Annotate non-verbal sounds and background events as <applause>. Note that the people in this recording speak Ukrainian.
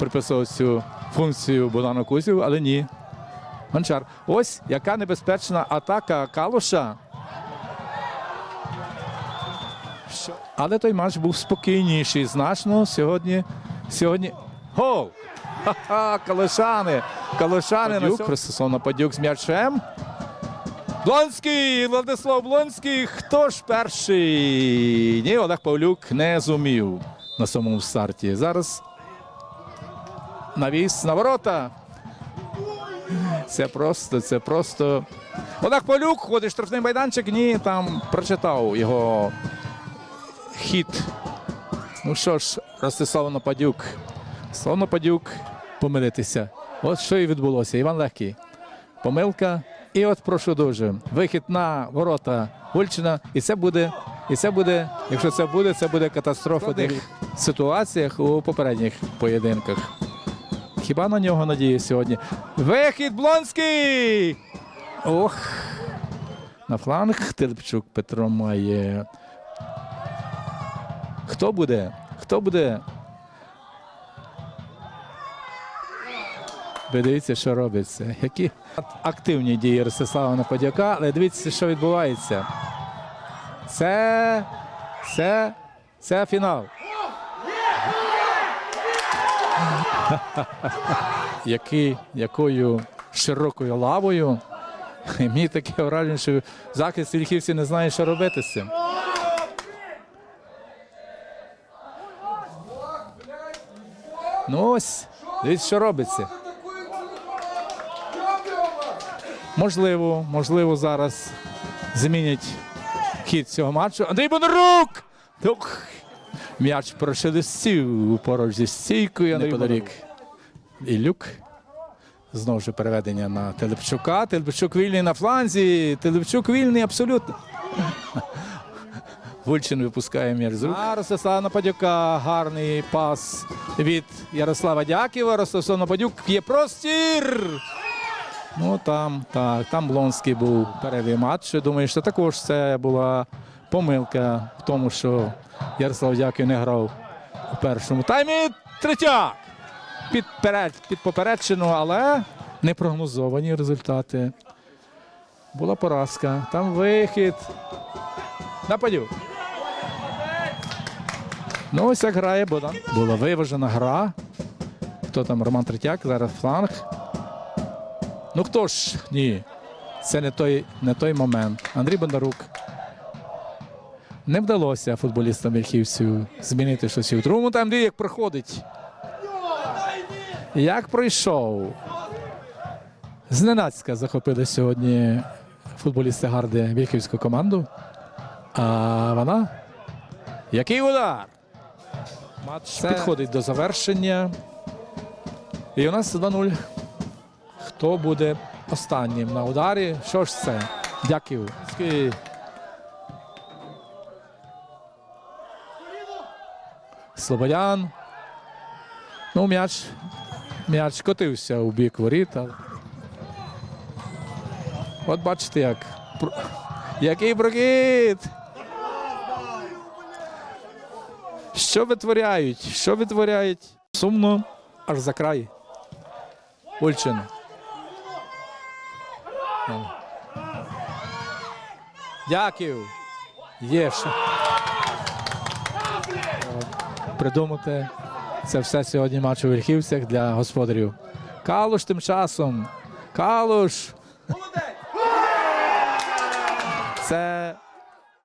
приписував цю функцію Богдану Кузів, але ні. Гончар. Ось яка небезпечна атака Калуша. Але той матч був спокійніший значно. Сьогодні. Сьогодні. Гол! Ха-ха! Калушани! Калушани Падюк, Ростислав Падюк з м'ячем. Блонський! Владислав Блонський. Хто ж перший? Ні, Олег Павлюк не зумів на самому старті. Зараз навіс на ворота. Це просто, це просто. Олег Павлюк ходить штрафний майданчик. Ні, там прочитав його хід. Ну що ж, Ростислав Нападюк. Ростислав Нападюк помилитися. От що і відбулося. Іван Легкий. Помилка. І от прошу дуже. Вихід на ворота Гульчина. І це буде, і це буде, якщо це буде, це буде катастрофа в ситуаціях у попередніх поєдинках. Хіба на нього надії сьогодні? Вихід Блонський! Ох! На фланг Тилипчук Петро має. Хто буде? Хто буде? Ви дивіться, що робиться. Які активні дії Ростислава Нападяка, але дивіться, що відбувається. Це. Це. Це фінал. <laughs> Який, якою широкою лавою. Мені таке враження, що захист вільхівців не знає, що робити з цим. Ну ось, дивіться, що робиться. Можливо, можливо, зараз змінять хід цього матчу. Андрій Бондарук! М'яч прошелестів поруч зі стійкою неподалік. Ілюк. Знову ж переведення на Телепчука. Телепчук вільний на фланзі. Телепчук вільний абсолютно. <laughs> Вульчин випускає м'яч з рук. А Ростислава Нападюка. Гарний пас від Ярослава Дяківа. Ростислав Нападюк є простір. Ну там, так, там Блонський був перший матч. Думаю, що також це була помилка в тому, що Ярослав Дяків не грав у першому таймі. Третяк! Під, перед, під попередчину, але не прогнозовані результати. Була поразка. Там вихід. Нападю. Ну, ось як грає Богдан. Була виважена гра. Хто там Роман Третяк, зараз фланг. Ну хто ж? Ні. Це не той, не той момент. Андрій Бондарук. Не вдалося футболістам Вільхівців змінити щось у другому таймі, як проходить. Як пройшов? Зненацька захопили сьогодні футболісти Гарди Вільхівську команду. А вона. Який удар? Матч підходить до завершення. І у нас 2-0. Хто буде останнім на ударі? Що ж це? Дякую. Слободян. Ну, м'яч. М'яч котився у бік воріта. От бачите, як. Який прохід! Що витворяють? Що витворяють? Сумно аж за край. Ульчин. Дякую. Є що. Придумати це все сьогодні матч у верхівцях для господарів. Калуш тим часом. Калуш. Це